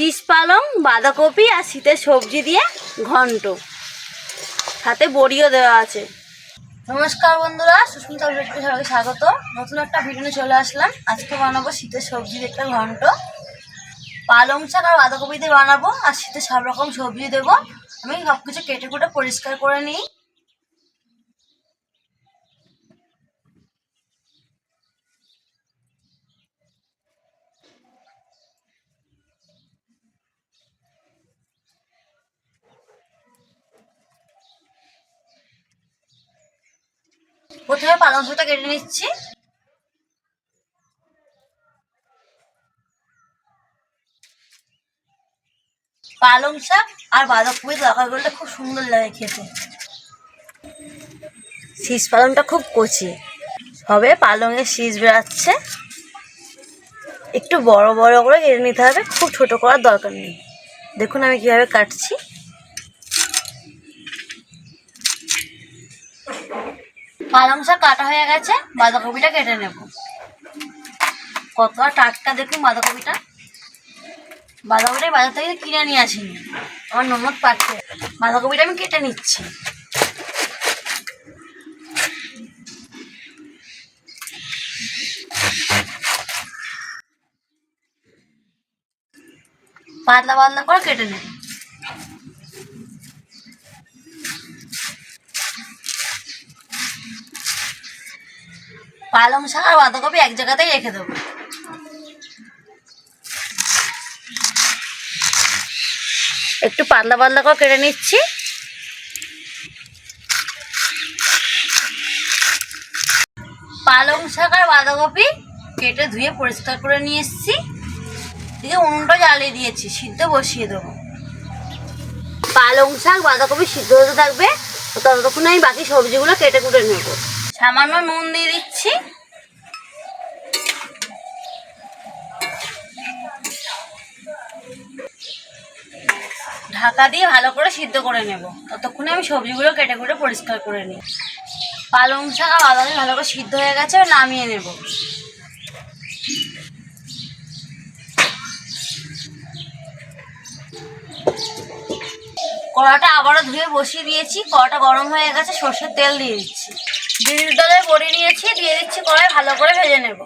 শীষ পালং, বাঁধাকপি আর শীতের সবজি দিয়ে ঘন্ট। সাথে বড়িও দেওয়া আছে। নমস্কার বন্ধুরা, সুস্মিতা ভিডিওতে সবাইকে স্বাগত। নতুন একটা ভিডিও চলে আসলাম। আজকে বানাবো শীতের সবজি একটা ঘন্ট। পালং শাক আর বাঁধাকপি দিয়ে বানাবো, আর শীতে সব রকম সবজি দেবো। আমি সব কিছু কেটে কুটে পরিষ্কার করে নিই। প্রথমে পালং শাকটা কেটে নিচ্ছি। পালং শাক আর বাঁধাকপি তরকারি করলে খুব সুন্দর লাগে খেতে। শীষ পালংটা খুব কচি। হবে পালংয়ের শীষ বেরাচ্ছে। একটু বড় বড় করে কেটে নিতে হবে, খুব ছোট করার দরকার নেই। দেখুন আমি কীভাবে কাটছি। পালং শাক কাটা হয়ে গেছে, বাঁধাকপিটা কেটে নেব। কতটা টাটকা দেখুন বাঁধাকপিটা। বাঁধাকপিটা বাজার থেকে কিনে নিয়ে আসিনি। আমার ননদ পাচ্ছে। বাঁধাকপিটা আমি কেটে নিচ্ছি। পাতলা পাতলা করে কেটে নেব। পালং শাক আর বাঁধাকপি এক জায়গাতেই রেখে দেবো। একটু পাতলা পাতলা করে কেটে নিচ্ছি। পালং শাক আর বাঁধাকপি কেটে ধুয়ে পরিষ্কার করে নিয়ে এসেছি। দিয়ে উনুনটা জ্বালিয়ে দিয়েছি, সিদ্ধ বসিয়ে দেবো। পালং শাক বাঁধাকপি সিদ্ধ হতে থাকবে, ততক্ষণ আমি বাকি সবজিগুলো কেটে কুটে নেব। সামান্য নুন দিয়ে দিচ্ছি। ঢাকা দিয়ে ভালো করে সিদ্ধ করে নেব। ততক্ষণে আমি সবজিগুলো কেটে কুটে পরিষ্কার করে নিই। পালং শাক আর বাদামি ভালো করে সিদ্ধ হয়ে গেছে নামিয়ে নেব। কড়াটা আবারও ধুয়ে বসিয়ে দিয়েছি। কড়াটা গরম হয়ে গেছে, সর্ষের তেল দিয়ে দিচ্ছি। ডালের বড়ি নিয়েছি, দিয়ে দিচ্ছি কড়াই ভালো করে ভেজে নেব।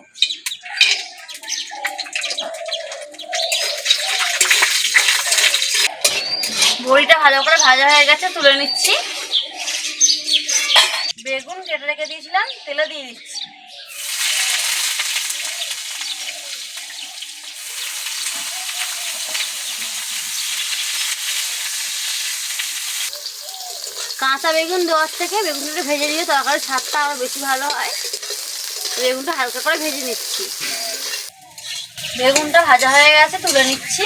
বড়িটা ভালো করে ভাজা হয়ে গেছে, তুলে নিচ্ছি। বেগুন কেটে রেখে দিয়েছিলাম, তেলে দিয়ে দিচ্ছি। কাঁচা বেগুন দেওয়ার থেকে বেগুনটা ভেজে দিয়ে তরকারি স্বাদটা আরও বেশি ভালো হয়। বেগুনটা হালকা করে ভেজে নিচ্ছি। বেগুনটা ভাজা হয়ে গেছে, তুলে নিচ্ছি।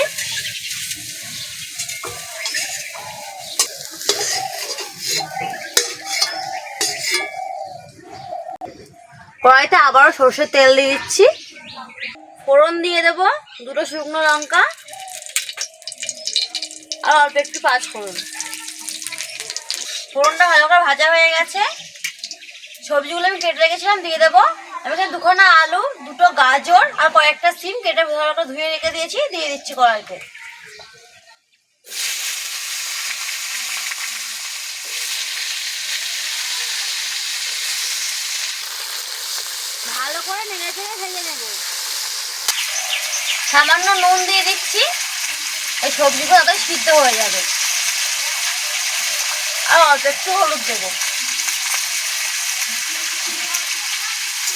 কড়াইতে আবারও সর্ষের তেল দিয়ে দিচ্ছি। ফোড়ন দিয়ে দেব, দুটো শুকনো লঙ্কা, আর অল্প একটু পাঁচ ফোড়ন। ফোড়নটা ভালো করে ভাজা হয়ে গেছে। সবজিগুলো আমি কেটে রেখেছিলাম, দিয়ে দেবো। আমি এখানে দুখানা আলু, দুটো গাজর, আর কয়েকটা সিম কেটে ভালো করে ধুয়ে রেখে দিয়েছি, দিয়ে দিচ্ছি কড়াইতে। ভালো করে নেড়ে চেড়ে ভেজে নেব। সামান্য নুন দিয়ে দিচ্ছি। এই সবজিগুলো তাদের সিদ্ধ হয়ে যাবে। আর অল্প একটু হলুদ দেব।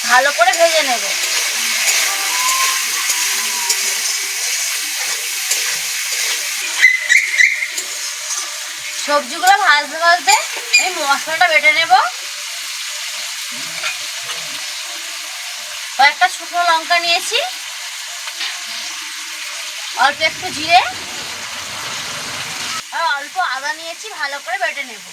ভালো করে ভেজে নেব। সবজিগুলো ভাজতে ভাজতে আমি মশলাটা বেটে নেব। কয়েকটা শুকনো লঙ্কা নিয়েছি। অল্প একটু জিরে। আর অল্প আদা নিয়েছি, ভালো করে বেটে নেব।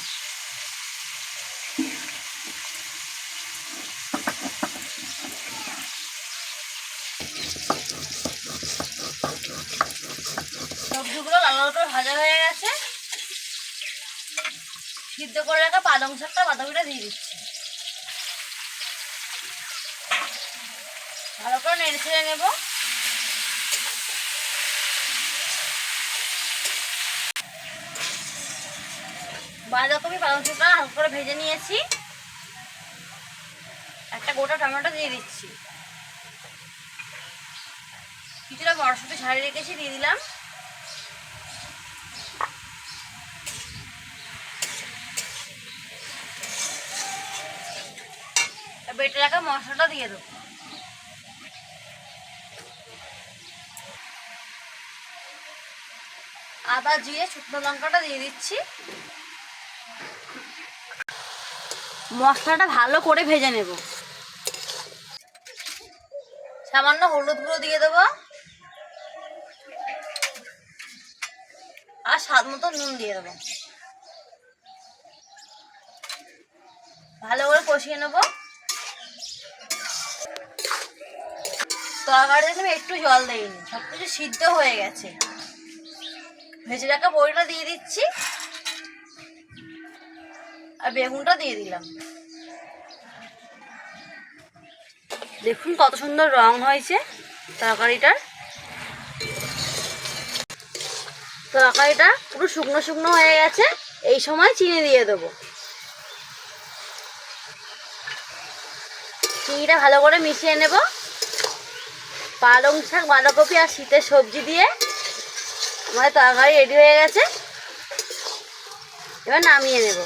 সবজিগুলো লাল লাল করে ভাজা হয়ে গেছে। সিদ্ধ করে রাখা পালং শাকটা বাঁধাকপিটা দিয়ে দিচ্ছি। ভালো করে নেড়ে ছেড়ে নেব। বাঁধাকপি পালং পাউরুটিটা হালকা করে ভেজে নিয়েছি। একটা গোটা টমেটো দিয়ে দিচ্ছি। কিছুটা মটরশুঁটি ছাড়িয়ে রেখেছি, দিয়ে দিলাম। বেটে রাখা মশলাটা দিয়ে দেবো। আদা, জিরে, শুকনো লঙ্কাটা দিয়ে দিচ্ছি। মশলাটা ভালো করে ভেজে নেব। সামান্য হলুদ গুঁড়ো দিয়ে দেবো। আর স্বাদ মতো নুন দিয়ে দেবো। ভালো করে কষিয়ে নেব। তরকারিতে আমি একটু জল দিইনি সব কিছু সিদ্ধ হয়ে গেছে। ভেজে রাখা বড়িটা দিয়ে দিচ্ছি। আর বেগুনটা দিয়ে দিলাম। দেখুন কত সুন্দর রং হয়েছে তরকারিটার। তরকারিটা পুরো শুকনো শুকনো হয়ে গেছে। এই সময় চিনি দিয়ে দেবো। চিনিটা ভালো করে মিশিয়ে নেব। পালং শাক, বাঁধাকপি আর শীতের সবজি দিয়ে। আমাদের তরকারি রেডি হয়ে গেছে। এবার নামিয়ে নেব।